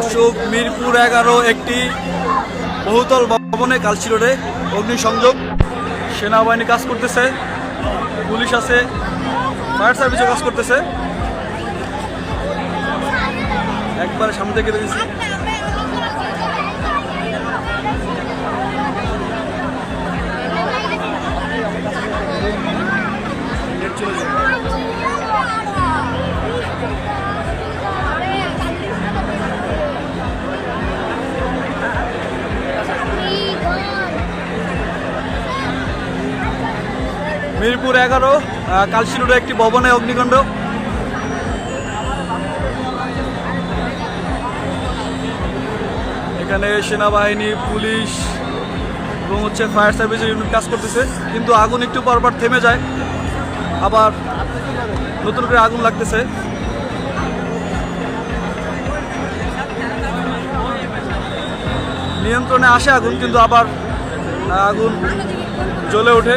অশোক, মিরপুর এগারো একটি বহুতল ভবনে কালচিরোডে অগ্নিসংযোগ, সেনাবাহিনী কাজ করতেছে, পুলিশ আছে, ফায়ার সার্ভিসও কাজ করতেছে। একবারে সামনে থেকে দেখেছি মিরপুর এগারো কালচিরোডে একটি ভবনে অগ্নিকাণ্ড। এখানে সেনাবাহিনী, পুলিশ এবং হচ্ছে ফায়ার সার্ভিসের ইউনিট কাজ করতেছে। কিন্তু আগুন একটু পরপর থেমে যায়। আবার নতুন করে আগুন লাগতেছে। নিয়ন্ত্রণে আসে আগুন, কিন্তু আবার আগুন জ্বলে ওঠে।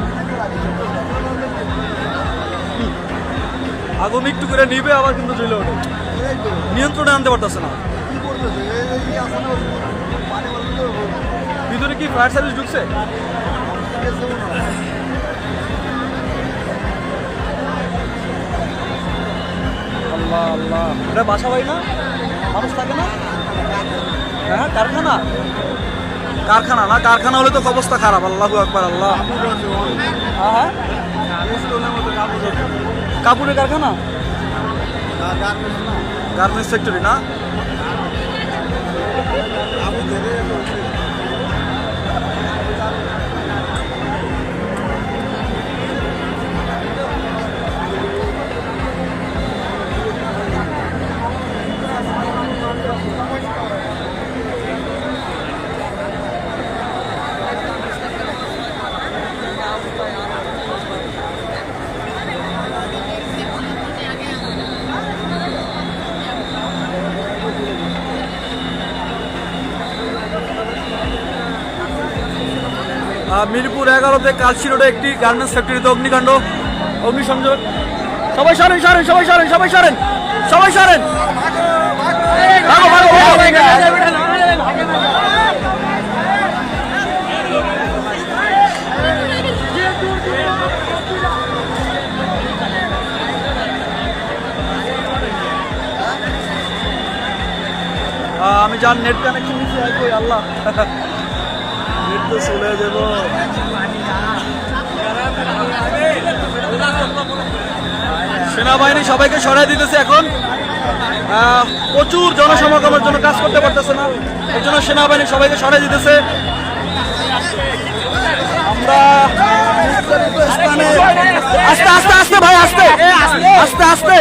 আগুন একটু করে নিবে, আবার কিন্তু জ্বলে ওঠে। নিয়ন্ত্রণে আনতে পারতেছে না। ভিতরে কি ফায়ার সার্ভিস ঢুকছে? আল্লাহ আল্লাহ। এটা বাসা বাড়ি না? মানুষ থাকে না? হ্যাঁ কারখানা? কারখানা না? কারখানা হলে তো অবস্থা খারাপ। আল্লাহ একবার আল্লাহ। হ্যাঁ হ্যাঁ। কাপড়ের কারখানা? গার্মেন্টস ফ্যাক্টরি না? মিরপুর এগারোতে কালচি রোডে একটি গার্মেন্টস ফ্যাক্টরিতে অগ্নিকাণ্ড। অগ্নিসংযোগ সবাই সরেন সরেন, সবাই সরেন সবাই সরেন সবাই সরেন। আমি যার নেট কানেকশন নিচ্ছি আল্লাহ। তো চলে যাব সেনাবাহিনী সবাইকে সরাই দিতেছে এখন। প্রচুর জনসমাগমের জন্য কাজ করতে পারতেছে না। এই জন্য সেনাবাহিনী সবাইকে সরাই দিতেছে। আমরা আস্তে আস্তে আস্তে ভাই, আস্তে। আস্তে আস্তে।